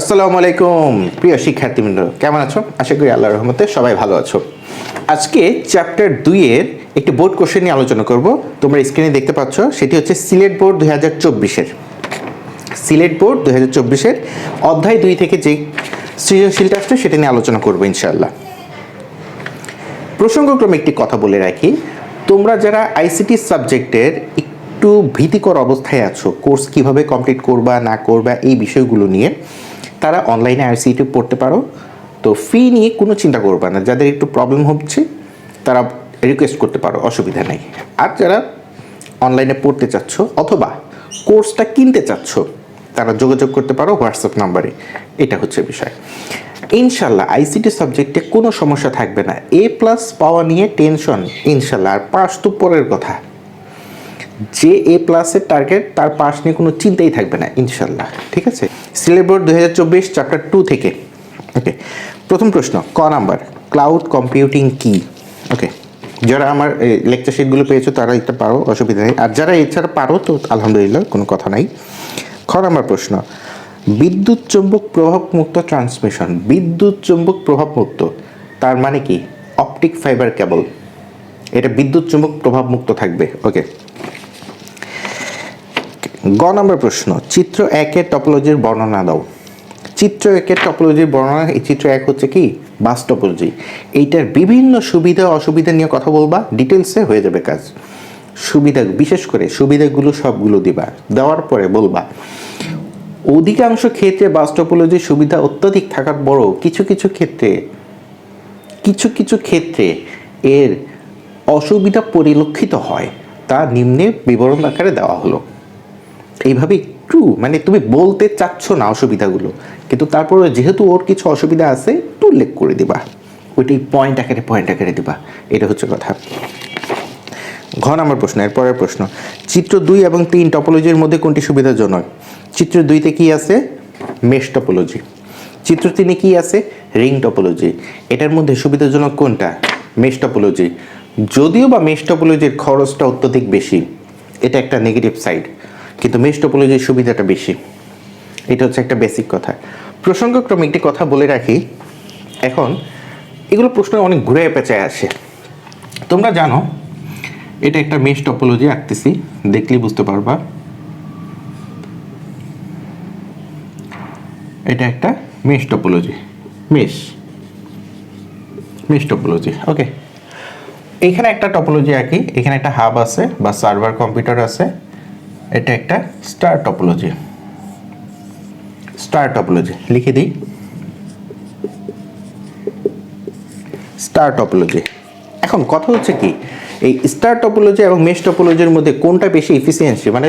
আসসালামু আলাইকুম, প্রিয় শিক্ষার্থীবৃন্দ। কেমন আছো? আশা করি আল্লাহর রহমতে সবাই ভালো আছো। আজকে চ্যাপ্টার দুইয়ের একটি বোর্ড কোশ্চেন নিয়ে আলোচনা করব। তোমরা স্ক্রিনে দেখতে পাচ্ছ, সেটি হচ্ছে সিলেট বোর্ড দুই হাজার চব্বিশের। সিলেট বোর্ড দুই হাজার চব্বিশের অধ্যায় দুই থেকে যে সৃজনশীলটা আসছে সেটা নিয়ে আলোচনা করব ইনশাআল্লাহ। প্রসঙ্গক্রমে একটি কথা বলে রাখি, তোমরা যারা আইসিটি সাবজেক্টের একটু ভীতিকর অবস্থায় আছো, কোর্স কীভাবে কমপ্লিট করবা, না করবা, এই বিষয়গুলো নিয়ে তারা অনলাইনে আইসিটি পড়তে পারো। তো ফি নিয়ে কোনো চিন্তা করবে না। যাদের একটু প্রবলেম হচ্ছে, তারা রিকোয়েস্ট করতে পারো, অসুবিধা নেই। আর যারা অনলাইনে পড়তে চাচ্ছ অথবা কোর্সটা কিনতে চাচ্ছ, তারা যোগাযোগ করতে পারো হোয়াটসঅ্যাপ নাম্বারে এটা হচ্ছে বিষয়। ইনশাল্লাহ আইসিটি সাবজেক্টে কোনো সমস্যা থাকবে না। এ প্লাস পাওয়া নিয়ে টেনশন ইনশাল্লাহ। আর পাস তো পরের কথা। যে এ প্লাসের টার্গেট তার পাস নিয়ে কোনো চিন্তাই থাকবে না, ইনশাল্লাহ। ঠিক আছে? সিলেবস দু হাজার চব্বিশ চ্যাপ্টার টু থেকে। ওকে প্রথম প্রশ্ন, ক নাম্বার? ক্লাউড কম্পিউটিং কি? ওকে যারা আমার লেকচার শিটগুলো পেয়েছ, তারা এটা পারো, অসুবিধা নেই। আর যারা এছাড়া পারো, তো আলহামদুলিল্লাহ, কোনো কথা নাই। খ নাম্বার প্রশ্ন, বিদ্যুৎ চুম্বক প্রভাব মুক্ত ট্রান্সমিশন বিদ্যুৎ চুম্বক প্রভাব মুক্ত, তার মানে কি? অপটিক ফাইবার কেবল এটা বিদ্যুৎ চুম্বক প্রভাব মুক্ত থাকবে। ওকে গ নম্বর প্রশ্ন, চিত্র একের টপোলজির বর্ণনা দাও। চিত্র একের টপোলজির বর্ণনা, এই চিত্র এক হচ্ছে কি? বাস টপোলজি এইটার বিভিন্ন সুবিধা, অসুবিধা নিয়ে কথা বলবা ডিটেলসে হয়ে যাবে কাজ। সুবিধা, বিশেষ করে সুবিধাগুলো সবগুলো দিবা। দেওয়ার পরে বলবা, অধিকাংশ ক্ষেত্রে বাস টপোলজির সুবিধা অত্যাধিক থাকার পরও কিছু কিছু ক্ষেত্রে, কিছু কিছু ক্ষেত্রে এর অসুবিধা পরিলক্ষিত হয়। তা নিম্নে বিবরণ আকারে দেওয়া হলো। এইভাবে একটু মানে তুমি বলতে চাচ্ছ না অসুবিধাগুলো, কিন্তু তারপরে যেহেতু ওর কিছু অসুবিধা আছে, একটু উল্লেখ করে দিবা। ওইটাই পয়েন্ট আকারে পয়েন্ট আকারে দিবা, এটা হচ্ছে কথা। ঘ নম্বর প্রশ্ন, এর পরের প্রশ্ন, চিত্র দুই এবং তিন টপোলজির মধ্যে কোনটি সুবিধাজনক? চিত্র দুইতে কি আছে? মেশ টপোলজি চিত্র তিনে কি আছে? রিং টপোলজি এটার মধ্যে সুবিধাজনক কোনটা? মেশ টপোলজি যদিও বা মেশ টপোলজির খরচটা অত্যধিক বেশি, এটা একটা নেগেটিভ সাইড কিন্তু মেশ টপোলজির সুবিধাটা বেশি। এটা হচ্ছে একটা বেসিক কথা। প্রসঙ্গক্রমে একটি কথা বলে রাখি। এখন, এগুলো প্রশ্ন অনেক ঘুরে পেঁচায় আসে। তোমরা জানো, এটা একটা মেশ টপোলজি আঁকতেছি, দেখলেই বুঝতে পারবা। এটা একটা mesh topology mesh mesh topology okay এখানে একটা টপোলজি আঁকি, এখানে একটা হাব আছে বা সার্ভার কম্পিউটার আছে। এটা একটা স্টার টপোলজি স্টার টপোলজি লিখে দিই। স্টার টপোলজি এখন কথা হচ্ছে কি, এই স্টার টপোলজি এবং মেশ টপোলজির মধ্যে কোনটা বেশি এফিসিয়েন্সি মানে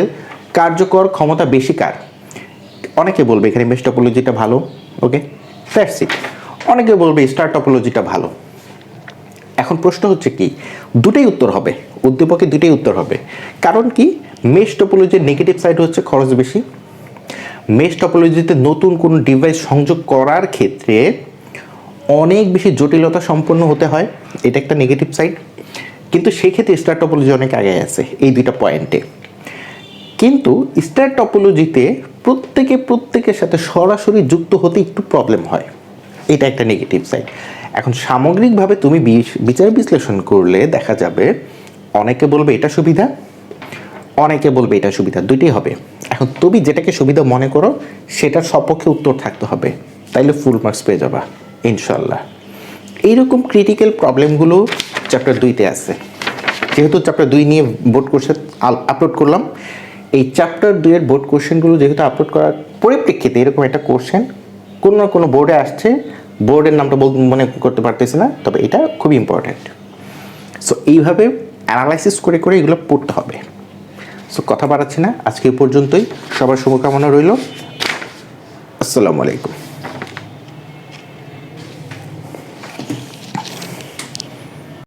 কার্যকর ক্ষমতা বেশি কার? অনেকে বলবে এখানে মেশ টপোলজিটা ভালো ওকে দ্যাটস ইট অনেকে বলবে স্টার টপোলজিটা ভালো। এখন প্রশ্ন হচ্ছে কি? দুটোই উত্তর হবে উদ্দীপকে দুটোই উত্তর হবে। কারণ কি? মেশ টপোলজির নেগেটিভ সাইড হচ্ছে খরচ বেশি। মেশ টপোলজিতে নতুন কোনো ডিভাইস সংযোগ করার ক্ষেত্রে অনেক বেশি জটিলতা সম্পন্ন হতে হয়, এটা একটা নেগেটিভ সাইড কিন্তু সেক্ষেত্রে স্টার টপোলজি অনেক আগে আছে, এই দুইটা পয়েন্টে কিন্তু স্টার টপোলজিতে প্রত্যেকে প্রত্যেকের সাথে সরাসরি যুক্ত হতে একটু প্রবলেম হয়, এটা একটা নেগেটিভ সাইড এখন সামগ্রিকভাবে তুমি বিচার বিশ্লেষণ করলে দেখা যাবে অনেকে বলবে এটা সুবিধা, অনেকে বলবে এটা সুবিধা, দুইটাই হবে। এখন তুমি যেটাকে সুবিধা মনে করো, সেটার সপক্ষে উত্তর থাকতে হবে। তাইলে ফুল মার্কস পেয়ে যাবা ইনশাল্লাহ এইরকম ক্রিটিক্যাল প্রবলেমগুলো চ্যাপ্টার দুইতে আছে। যেহেতু চ্যাপ্টার দুই নিয়ে বোর্ড কোশ্চেন আপলোড করলাম, এই চ্যাপ্টার দুইয়ের বোর্ড কোশ্চেনগুলো যেহেতু আপলোড করার পরিপ্রেক্ষিতে এরকম একটা কোশ্চেন কোনো না কোনো বোর্ডে আসছে বোর্ডের নামটা বল মনে করতে পারতেছি না, তবে এটা খুবই ইম্পর্ট্যান্ট সো এইভাবে অ্যানালাইসিস করে করে এগুলো পড়তে হবে। সো কথা বাড়াচ্ছি না। আজকে পর্যন্তই। সবার শুভকামনা রইল। আসসালামু আলাইকুম।